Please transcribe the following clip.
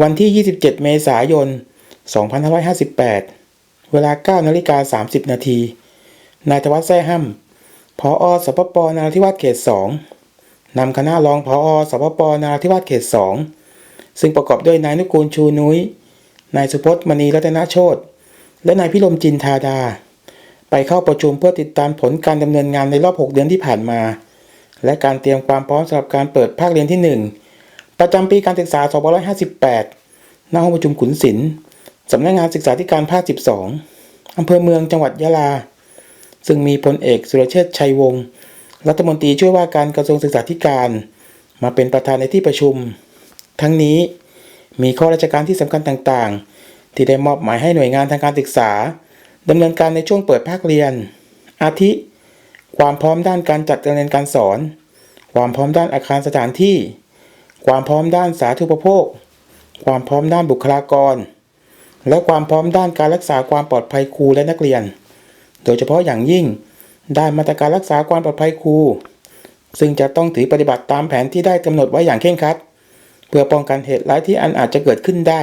วันที่ 27 เมษายน 2558 เวลา 9 นาฬิกา 30 นาที นายธวัฒน์แซ่ห้ำพออสปปนราธิวาสเขต 2 นำคณะรองพออสปปนราธิวาสเขต 2 ซึ่งประกอบด้วยนายนุกูลชูนุ้ย นายสุพจน์มณีรัตนโชตและนายพิรมจินทาดา ไปเข้าประชุมเพื่อติดตามผลการดำเนินงานในรอบ 6 เดือนที่ผ่านมา และการเตรียมความพร้อมสำหรับการเปิดภาคเรียนที่ 1 ประจำปีการศึกษา 2558 ณ ห้องประชุมขุนศิลป์สำนักงานศึกษาธิการภาค 12 อำเภอเมืองจังหวัดยะลา ซึ่งมีพลเอกสุรเชษฐ์ชัยวงศ์รัฐมนตรีช่วยว่าการกระทรวงศึกษาธิการ มาเป็นประธานในที่ประชุม ทั้งนี้มีข้อราชการที่สำคัญต่างๆ ที่ได้มอบหมายให้หน่วยงานทางการศึกษาดำเนินการในช่วงเปิดภาคเรียน อาทิ ความพร้อมด้านการจัดการเรียนการสอน ความพร้อมด้านอาคารสถานที่ ความพร้อมด้านสาธารณภคความพร้อมด้านบุคลากร และความพร้อมด้านการรักษาความปลอดภัยครูและนักเรียน โดยเฉพาะอย่างยิ่งด้านมาตรการรักษาความปลอดภัยครูซึ่งจะต้องถือปฏิบัติตามแผนที่ได้กำหนดไว้อย่างเคร่งครัด เพื่อป้องกันเหตุร้ายที่อันอาจจะเกิดขึ้นได้